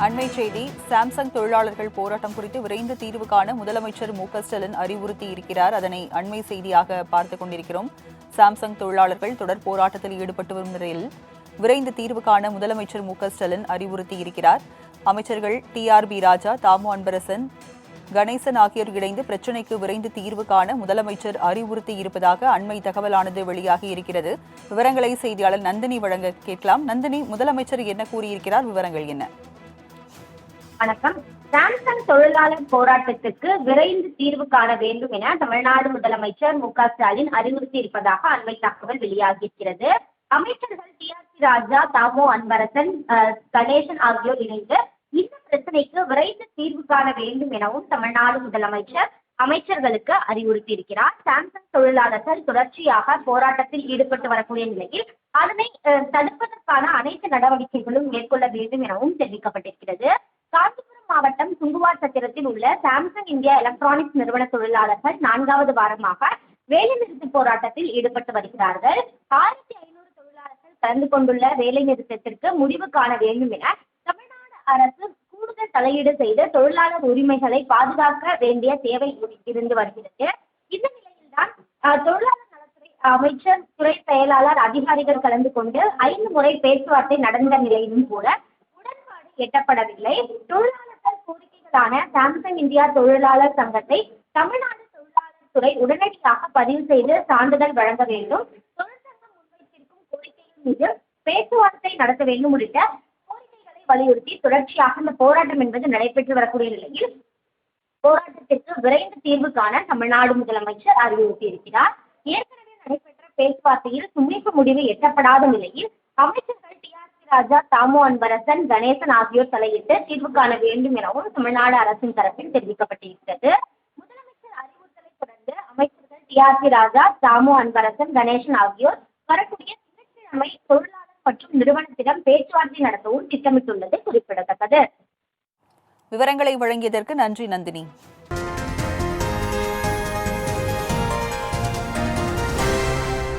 அண்மை செய்தி சாம்சங் தொழிலாளர்கள் போராட்டம் குறித்து விரைந்து தீர்வு காண முதலமைச்சர் மு க ஸ்டாலின் அறிவுறுத்தி இருக்கிறார். அதனை அண்மை செய்தியாக பார்த்துக் கொண்டிருக்கிறோம். சாம்சங் தொழிலாளர்கள் தொடர் போராட்டத்தில் ஈடுபட்டு வரும் நிலையில் விரைந்து தீர்வு காண முதலமைச்சர் மு க ஸ்டாலின் அறிவுறுத்தி இருக்கிறார். அமைச்சர்கள் T. R. B. Raja Thamo Anbarasan Ganesan ஆகியோர் இணைந்து பிரச்சினைக்கு விரைந்து தீர்வு காண முதலமைச்சர் அறிவுறுத்தி இருப்பதாக அண்மை தகவலானது வெளியாகி இருக்கிறது. விவரங்களை செய்தியாளர் நந்தினி வழங்க கேட்கலாம். நந்தினி முதலமைச்சர் என்ன கூறியிருக்கிறார்? விவரங்கள் என்ன? வணக்கம். சாம்சங் தொழிலாளர் போராட்டத்துக்கு விரைந்து தீர்வு காண வேண்டும் என தமிழ்நாடு முதலமைச்சர் மு க ஸ்டாலின் அறிவுறுத்தி இருப்பதாக அண்மை தகவல் வெளியாகியிருக்கிறது. அமைச்சர்கள் T R B Raja Thamo Anbarasan Ganesan ஆகியோர் இணைந்து இந்த பிரச்சனைக்கு விரைந்து தீர்வு காண வேண்டும் எனவும் தமிழ்நாடு முதலமைச்சர் அமைச்சர்களுக்கு அறிவுறுத்தி இருக்கிறார். சாம்சங் தொழிலாளர்கள் தொடர்ச்சியாக போராட்டத்தில் ஈடுபட்டு வரக்கூடிய நிலையில் அதனை தடுப்பதற்கான அனைத்து நடவடிக்கைகளும் மேற்கொள்ள வேண்டும் எனவும் தெரிவிக்கப்பட்டிருக்கிறது. காஞ்சிபுரம் மாவட்டம் சுங்குவார் சத்திரத்தில் உள்ள சாம்சங் இந்தியா எலக்ட்ரானிக்ஸ் நிறுவன தொழிலாளர்கள் நான்காவது வாரமாக வேலைநிறுத்த போராட்டத்தில் ஈடுபட்டு வருகிறார்கள். ஆயிரத்தி ஐநூறு தொழிலாளர்கள் கலந்து கொண்டுள்ள வேலை நிறுத்தத்திற்கு முடிவு காண வேண்டும் என தமிழ்நாடு அரசு கூடுதல் தலையீடு செய்து தொழிலாளர் உரிமைகளை பாதுகாக்க வேண்டிய தேவை இருந்து வருகிறது. இந்த நிலையில்தான் தொழிலாளர் அமைச்சர் துறை செயலாளர் அதிகாரிகள் கலந்து கொண்டு ஐந்து முறை பேச்சுவார்த்தை நடந்த நிலையிலும் கூட எட்டப்படவில்லை. தொழிலாளர்கள் கோரிக்கைகளான சாம்சங் இந்தியா தொழிலாளர் சங்கத்தை தமிழ்நாடு தொழிலாளர் துறை உடனடியாக பதிவு செய்து சான்றிதழ் வழங்க வேண்டும். தொழிற்சங்கம் முன்வைத்திருக்கும் கோரிக்கையின் மீது பேச்சுவார்த்தை நடத்த வேண்டும் உள்ளிட்ட கோரிக்கைகளை வலியுறுத்தி தொடர்ச்சியாக இந்த போராட்டம் என்பது நடைபெற்று வரக்கூடிய நிலையில் போராட்டத்திற்கு விரைந்து தீர்வு காண தமிழ்நாடு முதலமைச்சர் அறிவுறுத்தியிருக்கிறார். ஏற்கனவே நடைபெற்ற பேச்சுவார்த்தையில் சுமூக முடிவு எட்டப்படாத நிலையில் அமைச்சர்கள் ராஜா தாமு அன்பரசன் கணேசன் ஆகியோர் தலையிட்டு தீர்வு காண வேண்டும் எனவும் தமிழ்நாடு அரசின் தரப்பில் தெரிவிக்கப்பட்டிருக்கிறது. முதலமைச்சர் அறிவுறுத்தலை தொடர்ந்து அமைச்சர்கள் T R B Raja Thamo Anbarasan Ganesan ஆகியோர் வரக்கூடிய திங்கட்கிழமை தொழிலாளர் மற்றும் நிறுவனத்திடம் பேச்சுவார்த்தை நடத்தவும் திட்டமிட்டுள்ளது குறிப்பிடத்தக்கது. விவரங்களை வழங்கியதற்கு நன்றி நந்தினி.